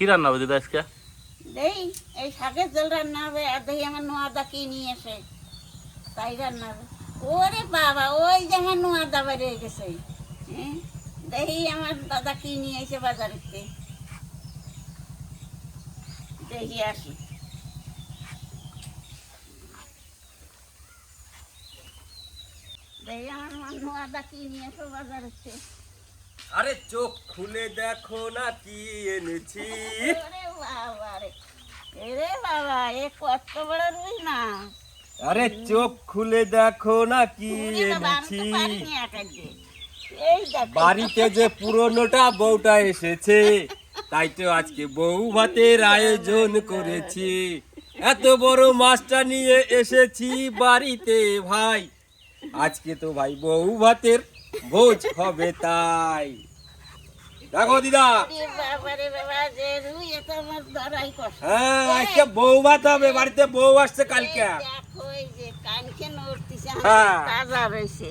কি রান্না হবে দিদা আজকে? এই শাকের জল রান্না হবে, আর দেখি আমার নোয়াদা কি নিয়ে এসে, তাই রান্না হবে। ওরে বাবা, ওই যে আমার নোয়াদা গেছে। হ্যাঁ দেখি আমার দাদা কি নিয়ে এসে দেখি আসি। দেখি আমার নোয়াদা কি নিয়ে এসে আরে চোখ খুলে দেখো না কি এনেছি। কত বড় রুই না আরে চোখ খুলে দেখো না কি এনেছি। বাড়িতে যে পুরনোটা বউটা এসেছে তাই তো আজকে বউ ভাতের আয়োজন করেছি। এত বড় মাছটা নিয়ে এসেছি বাড়িতে ভাই। আজকে তো ভাই বউ ভাতের ভোজ হবে তাই। দেখো দিদা। হ্যাঁ আজকে বউ ভাত হবে বাড়িতে বউ আসছে কালকে। এই দেখো, এই যে কানকে নড়তিছে, হ্যাঁ।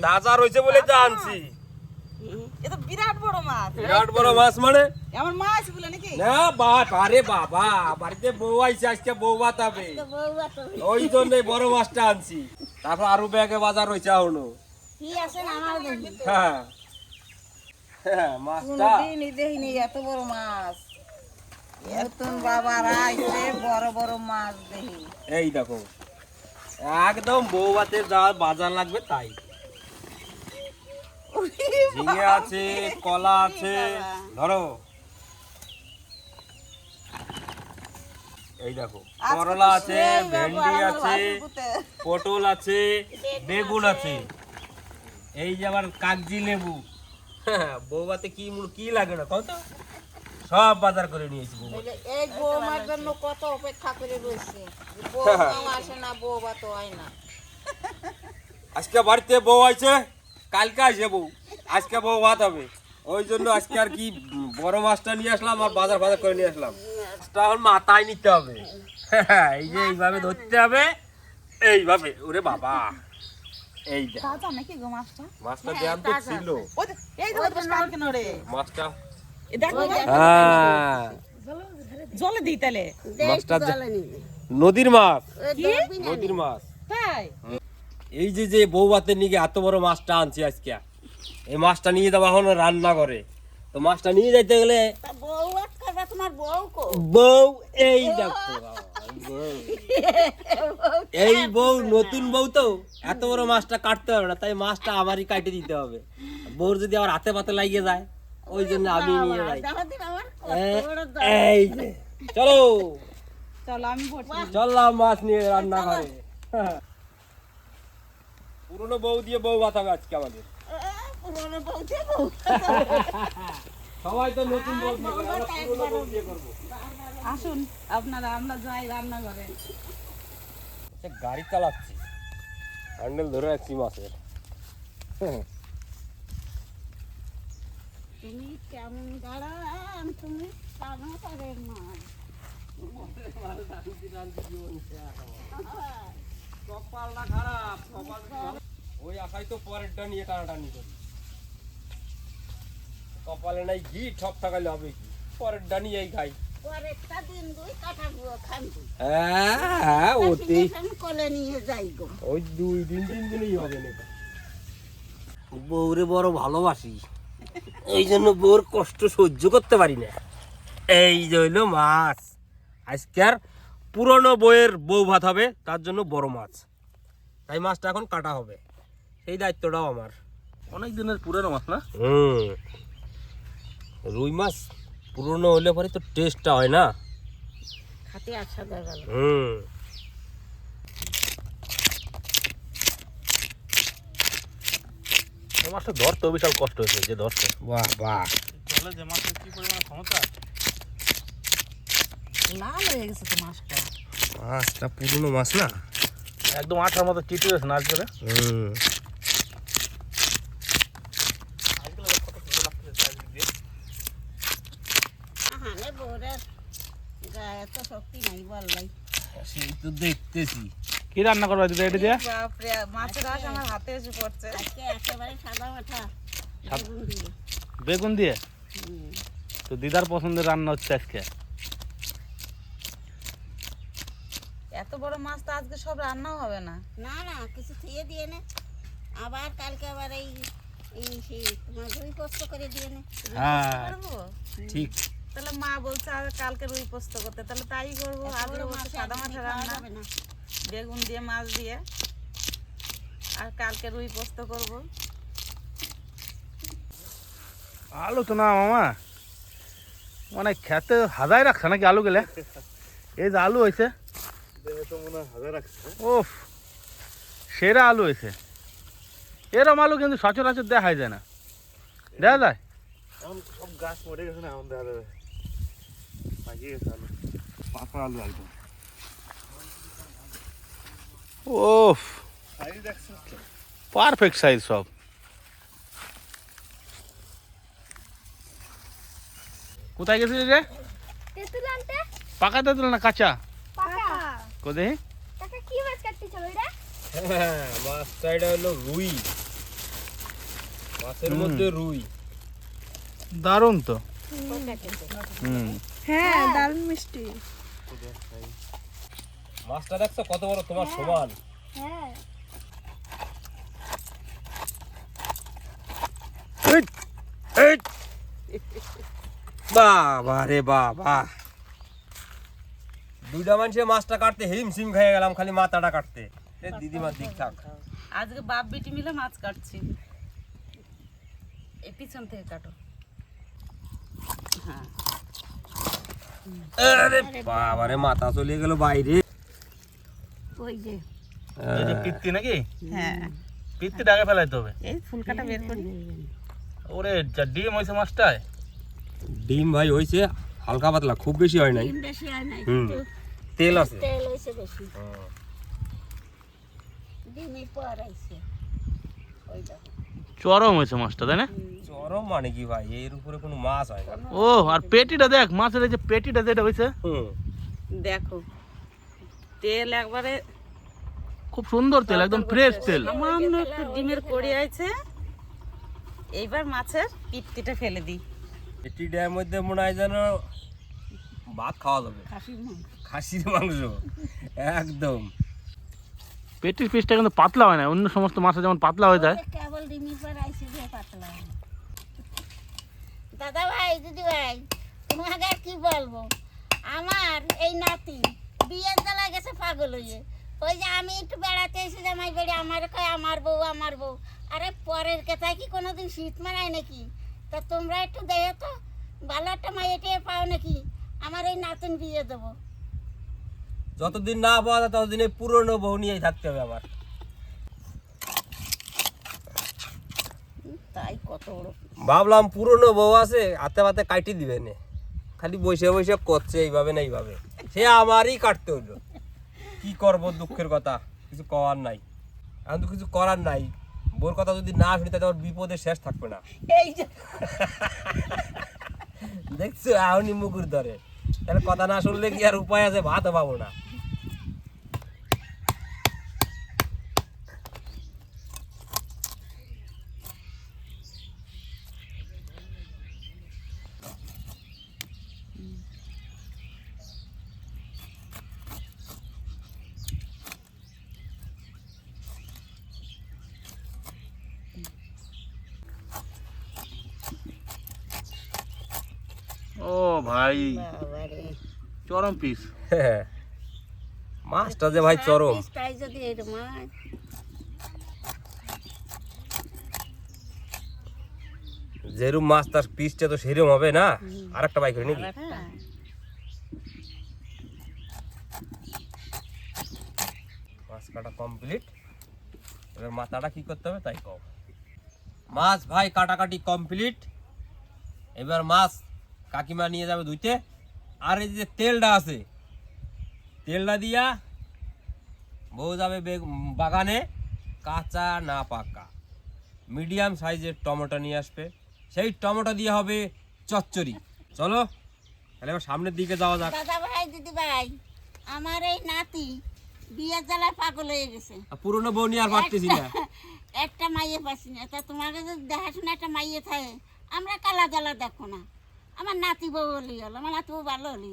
তাজা রয়েছে। বলে তো আনছি হুম। এ তো বিরাট বড় মাছ। বিরাট বড় মাছ মানে? এমন মাছ বলে নাকি? না বাপ আরে বাবা বাড়িতে বউ আইছে আজকে বউ ভাত হবে ওই জন্যই বড় মাছটা আনছি। তারপর আরও ব্যাগে বাজার রয়েছে কি আছে না আমার দেখি। হ্যাঁ। হ্যাঁ, মাছটা। কোনদিনই দেখিনি এত বড় মাছ। নতুন বাবার আইছে বড় বড় মাছ দেখি। এই দেখো। একদম বউ ভাতের যা বাজার লাগবে তাই। ঝিঙে আছে কলা আছে ধরো। এই দেখো করলা আছে ভেন্ডি আছে পটল আছে বেগুন আছে। এই যে আবার কাগজি লেবু। হ্যাঁ, বৌভাতে কি মূল- কি লাগে না? কত সব বাজার করে নিয়েছি বৌমা। এই বৌমার জন্য কত অপেক্ষা করে রয়েছে। যে বৌমাও আসে না বৌবা তো হয় না। আজকে বাড়িতে বউ আছে কালকে আসে বউ আজকে বউ ভাত হবে। ওই জন্য আজকে আর কি বড় মাছটা নিয়ে আসলাম আর বাজার বাজার করে নিয়ে আসলাম। মাছটা এখন মাথায় নিতে হবে। এই যে এইভাবে ধরতে হবে। এইভাবে। ওরে বাবা। এই দেখ তাজা নাকি গো মাছটা? মাছটা জ্যাম তো ছিল। ওই যে- তো মাছটা। দেখো হ্যাঁ। জলে দিই তাহলে। মাছটা যে- নদীর মাছ। ওই ধরবি না নদীর মাছ। তাই? এই যে যে বউ ভাতের নিয়ে এত বড় মাছটা আনছি আজকে। এই মাছটা নিয়ে যাব এখন রান্না করে তো মাছটা নিয়ে যাইতে গেলে বউ আটকাবে তোমার বউ কো বউ এই দেখো। এই বউ নতুন বউ তো। এত বড় মাছটা কাটতে হবে না তাই মাছটা আমারই কাটে দিতে হবে। বউর যদি আবার হাতে পাতে লাগিয়ে যায় ওই জন্য আমি নিয়ে যাই। আমার। এই যে চলো। চললাম মাছ নিয়ে রান্না করে পুরনো বউ দিয়ে বউ ভাত আজকে আমাদের। সবাই তো নতুন আমরা বউ দিয়ে করব। আসুন আপনারা আমরা যাই রান্না করে সে গাড়ি চালাচ্ছি। হ্যান্ডেল ধরে রাখছি মাছের। তুমি কেমন দাঁড়ান তুমি কানাকারের মাছ। কপালটা খারাপ কপাল ওই আশাই তো পরেরটা নিয়ে টানাটানি করি। কপালে নাই ঘি ঠক ঠকালে হবে কি? পরেরটা নিয়েই খাই। হ্যাঁ বউরে বড় ভালোবাসি। এই জন্য বউর কষ্ট সহ্য করতে পারি না। এই যে হইল মাছ। আজকের পুরনো বইয়ের বউ ভাত হবে তার জন্য বড় মাছ। তাই মাছটা এখন কাটা হবে। সেই দায়িত্বটাও আমার। অনেক দিনের পুরানো মাছ না? হুম। রুই মাছ পুরনো হলে পরে তো টেস্টটা হয় না। খাতে আসা দেখা হুম। মাছটা ধরতেও বিশাল কষ্ট হয়েছে যে ধরতে। বাহ বাহ। জলে যে মাছের কি পরিমাণ ক্ষমতা? লাল হয়ে গেছে তো মাছটা মাছটা পুরনো মাছ না? একদম আঠার মতো চিটে গেছে না আজকে হুম। বেগুন দিয়ে। তো দিদার পছন্দের রান্না হচ্ছে আজকে। এত বড় মাছ তো আজকে সব রান্নাও হবে না। না না কিছু খেয়ে দিয়ে নে। আবার কালকে আবার এই এই সেই তোমার দুই কষ্ট করে দিয়ে নে। হ্যাঁ ঠিক। তাহলে মা বলছে আর কালকে রুই পোস্ত করতে। তাহলে তাই করব। আজকে বলছে মাছ সাদা মাছের রান্না। বেগুন দিয়ে মাছ দিয়ে। আর কালকে রুই পোস্ত করব। আলু তো না মামা। মানে খেতে হাজাই রাখছে নাকি আলু গেলে? এই যে আলু হয়েছে। ওফ সেরা আলু হয়েছে। এরম আলু কিন্তু সচরাচর দেখাই যায় না। দেখা যায়? সব গাছ মরে গেছে না এখন দেখা যাবে। পাকা আলু একদম পারফেক্ট সাইজ সব। কোথায় গেছিলি রে? তেঁতুল পাকা তেঁতুল না কাঁচা? পাকা। কোথায়? কাকা কি মাছ কাটতেছ ওইটা? হ্যাঁ মাছটা এটা হলো রুই। মাছের মধ্যে রুই। দারুণ তো। হুম। হ্যাঁ দারুণ মিষ্টি। মাছটা দেখছ? কত বড়? তোমার সমান। হ্যাঁ। বাবা রে বাবা। দুইটা মানুষের মাছটা কাটতে হিম সিম খেয়ে গেলাম খালি মাথাটা কাটতে। এ দিদিমার দিক থাক। আজকে বাপ বিটি মিলে মাছ কাটছি। এই পিছন থেকে কাটো। হ্যাঁ। আরে বাবা রে মাথা চলে গেল বাইরে। ওই যে। এই পিত্তি নাকি? হ্যাঁ। পিত্তিটা আগে ফেলাইতে হবে। এই ফুলকাটা বের করি। ওরে যা ডিম হয়েছে মাছটায়। ডিম ভাই হয়েছে হালকা পাতলা খুব বেশি হয় নাই। ডিম বেশি হয় নাই তেল আছে। তেল হয়েছে বেশি। ডিমের পর ওই দেখো। চরম হয়েছে মাছটা তাই না? মানে কি ভাই? এর উপরে কোনো মাছ হয় না। ও আর পেটিটা দেখ মাছের এই যে পেটিটা যেটা হয়েছে হুম। দেখো তেল একবারে খুব সুন্দর তেল একদম ফ্রেশ তেল। সামান্য একটু ডিমের কড়ি আছে। এইবার মাছের পিত্তিটা ফেলে দিই। ড্যামের মধ্যে মনে হয় যেন ভাত খাওয়া যাবে। খাসির মাংস। খাসির মাংস একদম। পেটির পিসটা কিন্তু পাতলা হয় না অন্য সমস্ত মাছে যেমন পাতলা হয়ে যায়। কেবল ডিমের পর আইছে যে পাতলা হয়। দাদা ভাই দিদি ভাই তোমাকে আর কি বলব? আমার এই নাতি বিয়ের জ্বালা গেছে পাগল হয়ে। ওই যে আমি একটু বেড়াতে এসে জামাই বেড়ে আমার কয় আমার বউ আমার বউ। আরে পরের কথায় কি কোনোদিন শীত মানায় নাকি? তা তোমরা একটু দেখো তো ভালো একটা মাইয়ে পাও নাকি? আমার এই নাতুন বিয়ে দেবো। যতদিন না পাওয়া যায় ততদিন এই পুরনো বউ নিয়েই থাকতে হবে আমার। তাই কত বড় ভাবলাম পুরনো বউ আছে হাতে হাতে কাটি দিবে নে। খালি বসে বসে করছে এইভাবে না এইভাবে। সে আমারই কাটতে হলো কি করব দুঃখের কথা? কিছু করার নাই। এখন তো কিছু করার নাই। বোর কথা যদি না শুনি তাহলে আমার বিপদের শেষ থাকবে না। এই যে দেখছ এখনই মুকুর ধরে। তাহলে কথা না শুনলে কি আর উপায় আছে? ভাতও পাবো না ও ভাই। চরম পিস। মাছটা যে ভাই চরম। যেরকম মাছ। তার পিসটা তো সেরকম হবে না? আর একটা বাইক নাকি? মাছ কাটা কমপ্লিট। এবার মাথাটা কি করতে হবে তাই কম মাছ ভাই কাটাকাটি কমপ্লিট। এবার মাছ কাকিমা নিয়ে যাবে ধুইতে আর এই যে তেলটা আছে তেলটা দিয়া বউ যাবে বাগানে কাঁচা না পাকা। মিডিয়াম সাইজের টমেটো নিয়ে আসবে। সেই টমেটো দিয়ে হবে চচ্চড়ি। চলো তাহলে এবার সামনের দিকে যাওয়া যাক। দাদা ভাই দিদি ভাই আমার এই নাতি বিয়ের জ্বালায় পাগল হয়ে গেছে। পুরনো বউ নিয়ে আর পারতেছি না। একটা মাইয়ে পাচ্ছি না। তা তোমাকে যদি দেখাশোনা একটা মাইয়ে থাকে আমরা কালা জ্বালা দেখো না। আমার নাতি বউ হলি হলো আমার নাতি বউ ভালো হলি।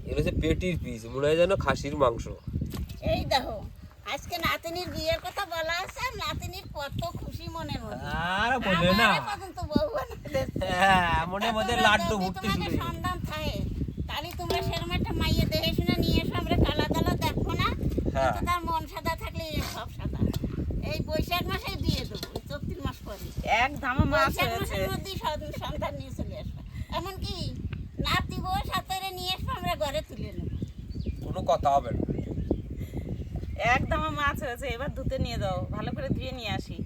এগুলো হচ্ছে পেটির পিস মনে হয় যেন খাসির মাংস। এই দেখো আজকে নাতিনির বিয়ের কথা বলা আছে আর নাতিনির কত খুশি মনের মধ্যে। আর বলে না। পর্যন্ত বউ হ্যাঁ মনের মধ্যে লাড্ডু ভুটতে তোমাদের সন্ধান থাকে তাহলে তোমরা সেরকম একটা মাইয়ে দেখে শুনে নিয়ে এসো আমরা কালা কালা দেখব না। হ্যাঁ। কিন্তু তার মন সাদা থাকলে সব সাদা। এই বৈশাখ মাসে দিয়ে দেবো চব্বিশ মাস পরে। এক ধামা মাছ বৈশাখ মাসের মধ্যেই সন- সন্তান নিয়ে চলে আসবে এমনকি নাতি বউ সাথে নিয়ে আসব আমরা ঘরে তুলে নেব। কোনো কথা হবে না। এক ধামা মাছ হয়েছে এবার ধুতে নিয়ে যাও ভালো করে ধুয়ে নিয়ে আসি।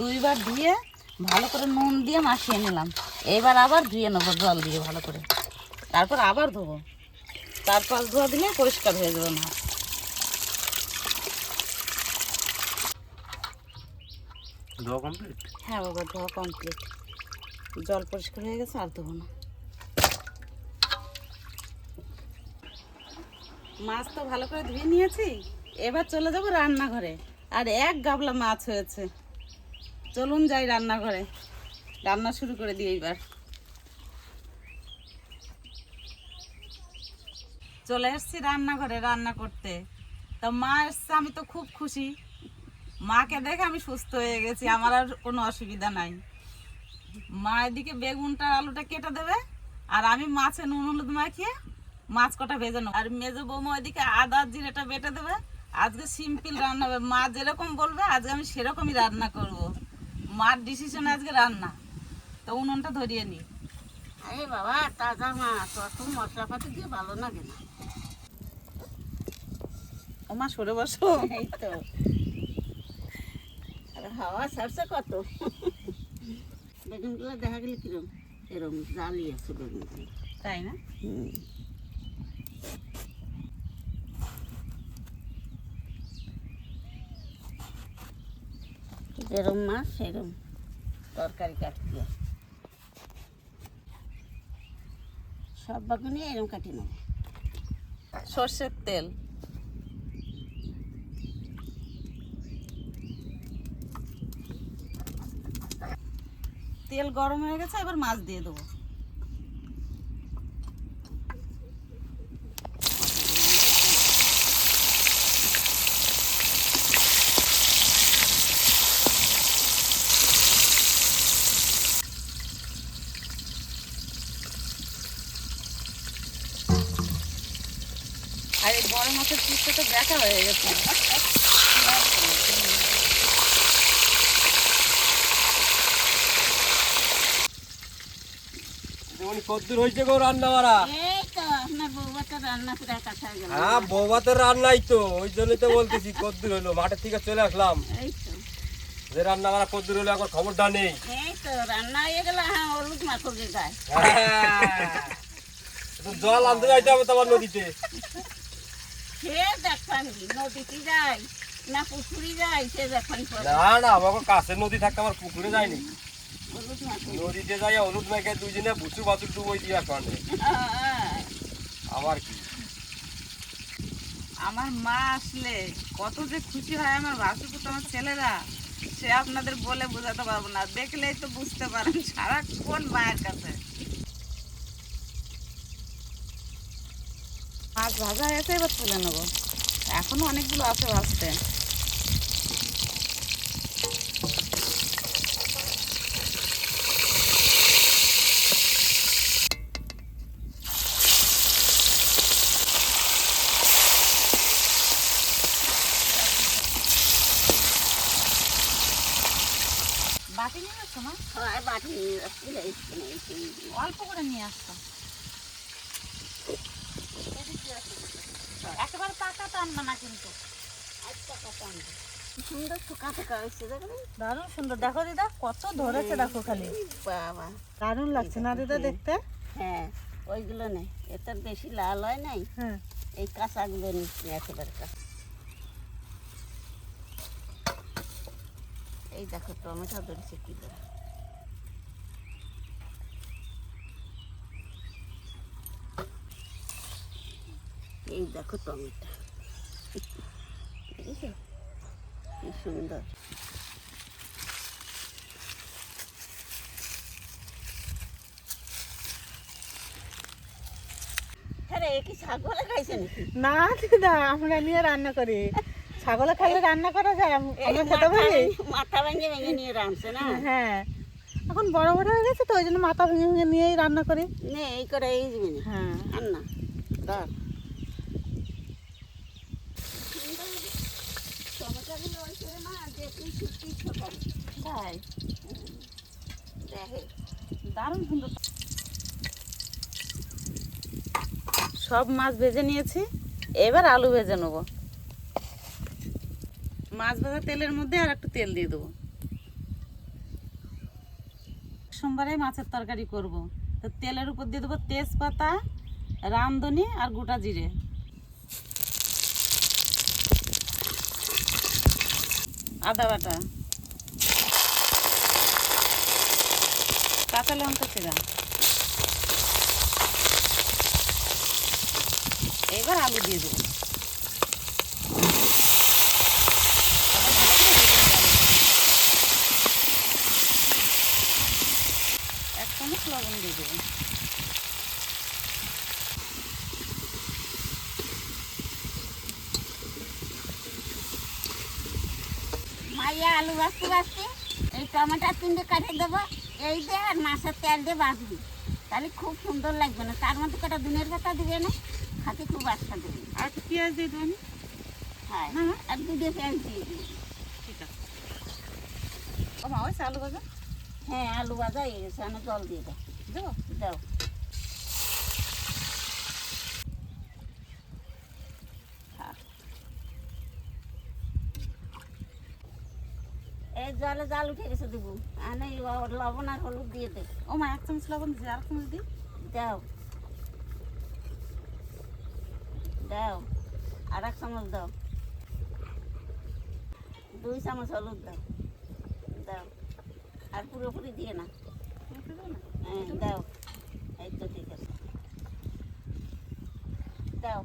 দুইবার ধুয়ে ভালো করে নুন দিয়ে মাখিয়ে নিলাম। এবার আবার ধুয়ে নেব জল দিয়ে ভালো করে। তারপর আবার ধোবো। চার পাঁচ ধোয়া দিলে পরিষ্কার হয়ে যাবে মাছ ধোয়া কমপ্লিট হ্যাঁ বাবা ধোয়া কমপ্লিট জল পরিষ্কার হয়ে গেছে আর ধোবো না। মাছ তো ভালো করে ধুয়ে নিয়েছি এবার চলে যাব রান্নাঘরে। আর এক গাবলা মাছ হয়েছে। চলুন যাই রান্নাঘরে। রান্না শুরু করে দিই এইবার চলে এসেছি রান্নাঘরে রান্না করতে। তো মা এসছে, আমি তো খুব খুশি। মাকে দেখে আমি সুস্থ হয়ে গেছি, আমার আর কোনো অসুবিধা নাই। মা এদিকে বেগুনটা, আলুটা কেটে দেবে, আর আমি মাছে নুন হলুদ মাখিয়ে মাছ কটা ভেজে নেব। আর মেজো বৌমা ওইদিকে আদা জিরেটা বেটে দেবে, আজকে সিম্পল রান্না হবে। মা যেরকম বলবে, আজকে আমি সেরকমই রান্না করব। মার ডিসিশন আজকে রান্না। তো উনুনটা ধরিয়ে নিই আরে বাবা, তাজা মাছ, অত মশলাপাতি দিয়ে ভালো লাগে না। ও মা সরে বসো। এই তো আর হাওয়া ছাড়ছে কত? বেগুনগুলো দেখা গেলে কিরম? এরম জালি আছে বেগুনগুলো। তাই না? যেরম মাছ সেরম তরকারি কাটতে সব বাগুনি এরম কাটি নেব। সর্ষের তেল? তেল গরম হয়ে গেছে, এবার মাছ দিয়ে দেবো। আর এই বড় মাছের পিসটা তো দেখা হয়ে গেছে যেমন কদ্দুর হয়েছে গো রান্না মারা হয়ে বৌবা তো রান্নাই তো ওই জন্যই তো বলতেছি কদ্দুর হইল মাঠের থেকে চলে আসলাম। যে রান্না মারা কদ্দুর হইল এখন খবরটা নেই। জল আনতে যাইতে হবে তোমার নদীতে। না না না আমার কাছে নদী থাকতে আমার পুকুরে যায়নি। নদীতে যাই হলুদ মেঘে দুজনে বুচু ডুবই দিয়ে আসবে আবার কি? আমার মা আসলে কত যে খুশি হয় আমার ভাসুপুত আমার ছেলেরা। সে আপনাদের বলে বোঝাতে পারব না। দেখলেই তো বুঝতে পারেন সারাক্ষণ মায়ের কাছে। মাছ ভাজা হয়েছে এবার তুলে নেব। এখনও অনেকগুলো আছে ভাজতে বাটি নিয়ে বাটি নিয়ে। অল্প করে নিয়ে আসতো। একেবারে পাকা তো আনবা না কিন্তু। কি সুন্দর থোকা হয়েছে দারুণ সুন্দর। দেখো দিদা কত ধরেছে দেখো খালি। বাবা। দারুণ লাগছে না দিদা দেখতে? হ্যাঁ ওইগুলো নেই। বেশি লাল হয় নাই। হ্যাঁ। এই কাঁচাগুলো নিচ্ছি একেবারে কাঁচা। এই দেখো টমেটো ধরেছে কিলো এই দেখো টমেটো। কি সুন্দর। হ্যাঁ না আমরা নিয়ে রান্না করি। খাইলে রান্না করা যায় মাথা ভেঙে ভেঙে নিয়ে রাঁধছে না? হ্যাঁ। এখন বড় বড় হয়ে গেছে তো ওই জন্য মাথা নিয়েই রান্না করি। নে এই করে এই হ্যাঁ। রান্না দাঁড়। দেখে। দারুণ সুন্দর। সব মাছ ভেজে নিয়েছি। এবার আলু ভেজে নেব। মাছ ভাজা তেলের মধ্যে আর একটু তেল দিয়ে দেবো। সোমবারে মাছের তরকারি করব। তো তেলের উপর দিয়ে দেবো তেজপাতা রামধনি আর গোটা জিরে। আদা বাটা। কাঁচা লঙ্কা চিরা এবার আলু দিয়ে দেবো। এক দিয়ে দেবো। মাইয়া আলু বাঁচতে বাঁচতে এই টমেটো তিনটে কাটে দেবো। এই দিয়ে আর মাছের তেল দিয়ে বাঁচবি তাহলে খুব সুন্দর লাগবে না। তার মধ্যে কটা দুনের কথা দিবে না? খাতে খুব আশা দেবে। আর পেঁয়াজ দিয়ে দেবেন? হ্যাঁ আর দুধে পেঁয়াজ দিয়ে দিবি। ঠিক আছে। আলু ভাজা? হ্যাঁ আলু ভাজা এই গেছে। আমি জল দিয়ে দাও দেবো? দাও থাক। এই জলে উঠে গেছে দেবো। আনে লবণ আর হলুদ দিয়ে দে। ও মা এক চামচ লবণ দিয়েছি আর চামচ দিই দাও। দাও। আর এক চামচ দাও। দুই চামচ হলুদ দাও। দাও। আর পুরোপুরি দিয়ে না। হ্যাঁ দাও। এই তো ঠিক আছে। দাও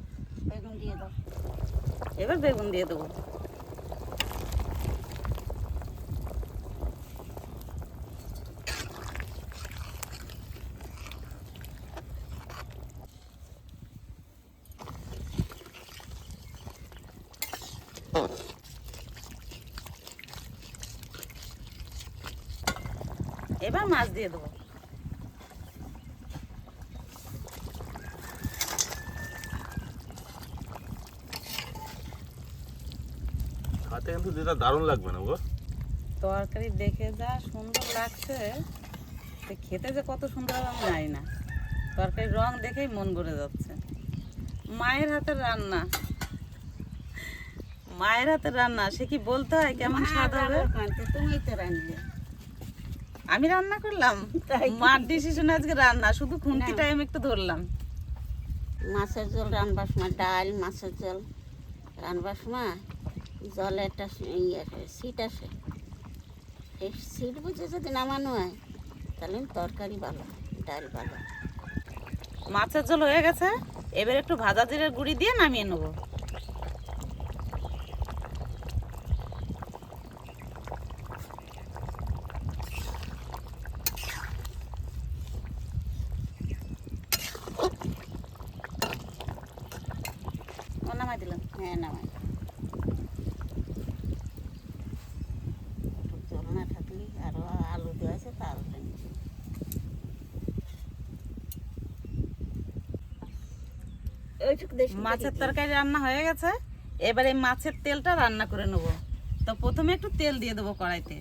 বেগুন দিয়ে দাও। এবার বেগুন দিয়ে দেবো। এবার মাছ দিয়ে দেবো। হাতে কিন্তু যেটা দারুণ লাগবে না গো। তরকারি দেখে যা সুন্দর লাগছে খেতে যে কত সুন্দর আমি জানি না। তরকারির রং দেখেই মন ভরে যাচ্ছে। মায়ের হাতের রান্না। মায়ের হাতের রান্না সে কি বলতে হয় কেমন স্বাদ হবে? তুমি তো রাঁধলে। আমি রান্না করলাম। তাই। মার ডিসিশন আজকে রান্না শুধু খুন্তি টাইম একটু ধরলাম। মাছের ঝোল রানবার সময় ডাল মাছের জল রানবার সময় জলে একটা ইয়ে সিট আসে এই সিট বুঝে যদি নামানো হয় তাহলে তরকারি ভালো ডাল ভালো। মাছের ঝোল হয়ে গেছে এবার একটু ভাজা জিরের গুঁড়ি দিয়ে নামিয়ে নেব ও নামাই দিলাম হ্যাঁ নামাই একটু জল না থাকলে আরও আলু দেওয়া আছে তার ওইটুকু দেশ মাছের তরকারি রান্না হয়ে গেছে। এবার এই মাছের তেলটা রান্না করে নেব। তো প্রথমে একটু তেল দিয়ে দেবো কড়াইতে।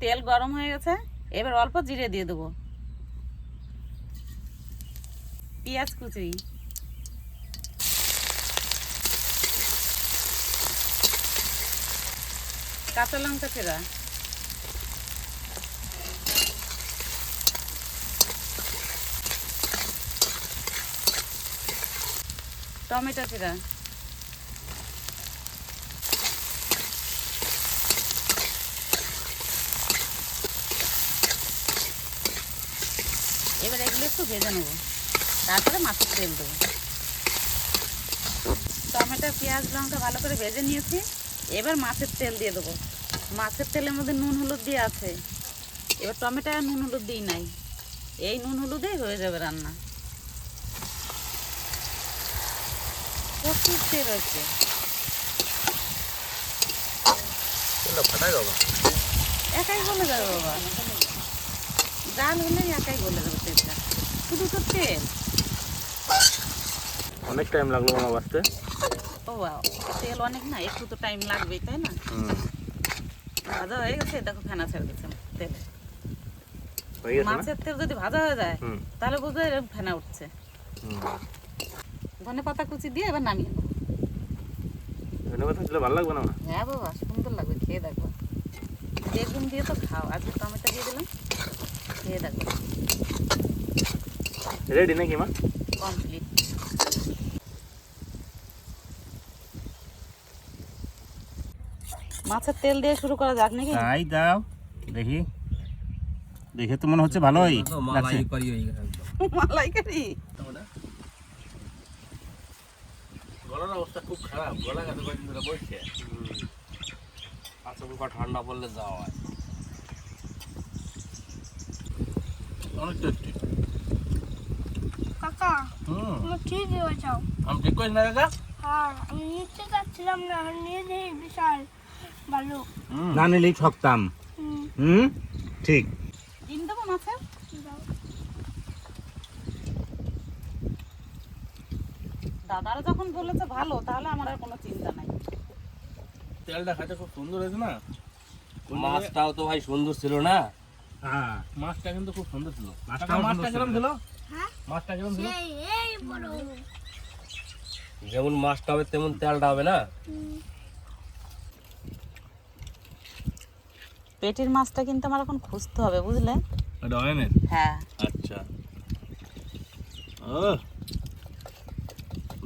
তেল গরম হয়ে গেছে। এবার অল্প জিরে দিয়ে দেবো। পেঁয়াজ কুচি। কাঁচা লঙ্কা চেরা। টমেটো চিরা এবার এগুলো একটু ভেজে নেব। তারপরে মাছের তেল দেবো। টমেটো, পেঁয়াজ, লঙ্কা ভালো করে ভেজে নিয়েছি। এবার মাছের তেল দিয়ে দেবো। মাছের তেলের মধ্যে নুন, হলুদ দিয়ে আছে। এবার টমেটো আর নুন, হলুদ দিই নাই। এই নুন হলুদেই হয়ে যাবে রান্না। প্রচুর তেল আছে। একাই গলে যাবে বাবা। ডাল হলেই একাই গলে যাবে তেলটা। শুধু তো তেল? অনেক টাইম লাগল মামা বাঁচতে। ও বাবা, তেল অনেক না একটু তো টাইম লাগবেই তাই না? ভাজা হয়ে গেছে দেখো ফেনা ছেড়ে দিচ্ছে তেলে। মাছের তেল যদি ভাজা হয়ে যায় তাহলে বুঝবে এরকম ফেনা উঠছে। হুম। ধনে পাতা কুচি দিয়ে এবার নামিয়ে নেব। ধন্যবাদ দিলে ভালো লাগবে না? হ্যাঁ বাবা সুন্দর লাগবে খেয়ে দেখো। বেগুন দিয়ে তো খাও আজকে টমেটো দিয়ে দিলাম খেয়ে দেখো। রেডি নাকি মা? কমপ্লিট মাছের তেল দিয়ে শুরু করা যাক নাকি? তাই দাও দেখি। দেখে তো মনে হচ্ছে ভালোই তো মালাই করি গেছে অবস্থা খুব খারাপ গলা কাছে কয়েকদিন ধরে বসছে আচ্ছা বুকা ঠান্ডা পড়লে যাওয়া হয়। অনেক টেস্টি। কাকা তুমি ঠিকই আমি ঠিক করিস না কাকা? হ্যাঁ আমি নিতে চাচ্ছিলাম না এখন নিয়ে দেখি বিশাল ভালো না নিলেই ঠকতাম। হুম, হুম? ঠিক। ডিম দেবো মাছের দাও। দাদারা যখন বলেছে ভালো তাহলে আমার আর কোনো চিন্তা নাই। তেলটা খাইতে খুব সুন্দর হয়েছে না? মাছটাও তো ভাই সুন্দর ছিল না? হ্যাঁ মাছটা কিন্তু খুব সুন্দর ছিল। মাছটাও মাছটা কিরম ছিল। হ্যাঁ? মাছটা কিরম ছিল? এই এই বড়। যেমন মাছটা হবে তেমন তেলটা হবে না? পেটির মাছটা কিন্তু আমার এখন খুঁজতে হবে বুঝলে? হ্যাঁ। আচ্ছা। ও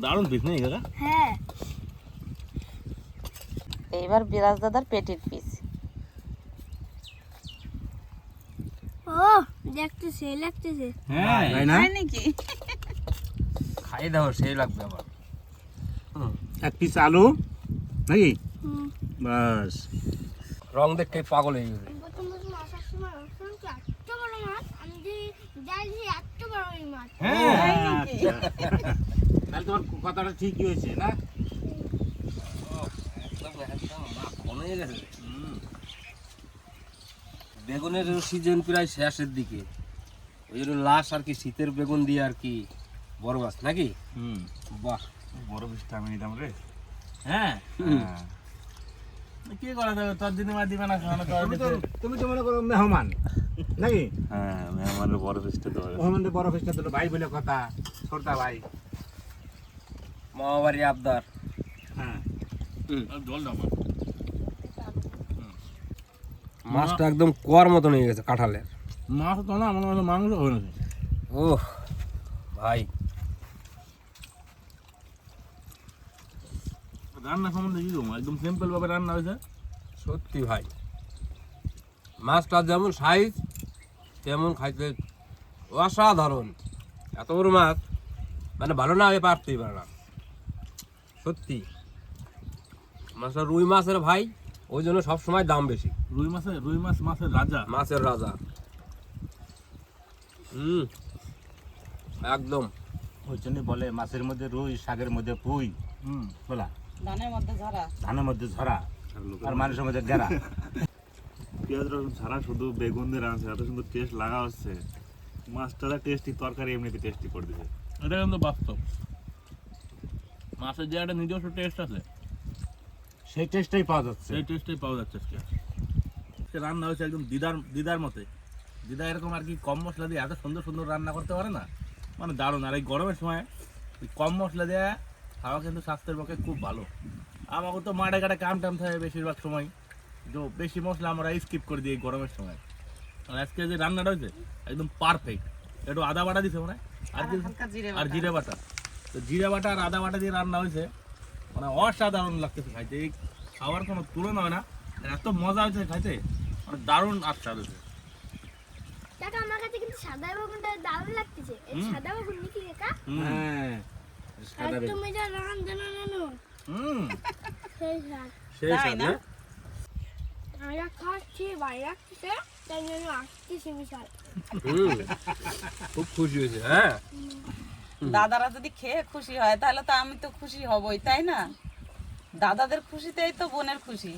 দারুণ পিস নেই কাকা? হ্যাঁ। এইবার বিরাজ দাদার পেটির পিস ও দেখতেছে লাগতেছে। হ্যাঁ। তাই না? নাকি? খাই দাও সেই লাগবে আবার। এক পিস আলু নাকি? বাস। রং দেখে পাগল হয়ে গেছে। এত বড় মাছ? হ্যাঁ। তোমার কথাটা ঠিকই হয়েছে না? বেগুনের সিজন প্রায় শেষের দিকে ওই জন্য লাশ আর কি শীতের বেগুন দিয়ে আর কি বড় মাছ নাকি? হুম। বাহ। বড় পিসটা আমি নিতাম রে। হ্যাঁ? কি করা যাবে? তোর দিনে মা দিবে না খাওয়ানো তুমি তো মনে করো মেহমান নাকি? হ্যাঁ মেহমানের বড় পিসটা তো মেহমানদের বড় ফেসটা তো ভাই বলে কথা ছোটটা ভাই। মামা আবদার। হ্যাঁ। জল মাছটা একদম কোয়ার মতন হয়ে গেছে কাঁঠালের। মাছ তো না মনে হয় মাংস হয়ে গেছে ওহ ভাই। রান্না সম্বন্ধে কি একদম সিম্পল ভাবে রান্না হয়েছে। সত্যি ভাই। মাছটা যেমন সাইজ তেমন খাইতে অসাধারণ। এত বড় মাছ মানে ভালো না আমি পারতেই পারে না। সত্যি। মাছটা রুই মাছের ভাই ওই জন্য সবসময় দাম বেশি। রুই মাছের রুই মাছ মাছের রাজা? মাছের রাজা। হুম একদম। ওই জন্য বলে মাছের মধ্যে রুই শাকের মধ্যে পুই। হুম। বলা? ধানের মধ্যে ঝরা। ধানের মধ্যে ঝরা। আর মানুষের মধ্যে গেরা। পেঁয়াজ রসুন ছাড়া শুধু বেগুন দিয়ে রাঁধছে এত সুন্দর টেস্ট লাগা হচ্ছে। মাছটা টেস্টি তরকারি এমনিতে টেস্টি করে দিছে। এটা কিন্তু বাস্তব। মাছের যে একটা নিজস্ব টেস্ট আছে সেই টেস্টটাই পাওয়া যাচ্ছে। সেই টেস্টটাই পাওয়া যাচ্ছে আজকে। আজকে রান্না হয়েছে একদম দিদার দিদার মতে। দিদা এরকম আর কি কম মশলা দিয়ে এত সুন্দর সুন্দর রান্না করতে পারে না? মানে দারুণ। আর এই গরমের সময় এই কম মশলা দেওয়া খাওয়া কিন্তু স্বাস্থ্যের পক্ষে খুব ভালো। আমাকে তো মাঠে ঘাটে কাম টাম থাকে বেশিরভাগ সময়। তো বেশি মশলা আমরা স্কিপ করে দিই গরমের সময়। আর আজকে যে রান্নাটা হয়েছে একদম পারফেক্ট একটু আদা বাটা দিছে মনে হয়? আর জিরে বাটা। জিরে বাটা তো জিরা বাটা আর আদা বাটা দিয়ে রান্না হয়েছে। মানে অসাধারণ লাগতেছে খাইতে। এই খাওয়ার কোনো তুলনা হয় না। এত মজা হয়েছে খাইতে। মানে দারুণ আস্বাদ হয়েছে। কাকা আমার কাছে কিন্তু সাদা বেগুনটা দারুণ লাগতেছে। এই হুম। সাদা বেগুন নাকি কাকা? হ্যাঁ। সাদা বেগুন। তুমি যা হুম। সেই সেই আমরা খাচ্ছি তাই জন্য বিশাল। খুব খুশি হয়েছে হ্যাঁ? দাদারা যদি খেয়ে খুশি হয় তাহলে তো আমি তো খুশি হবই তাই না? দাদাদের খুশিতেই তো বোনের খুশি।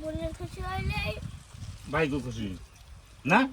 বোনের খুশি হইলেই ভাই খুশি। না।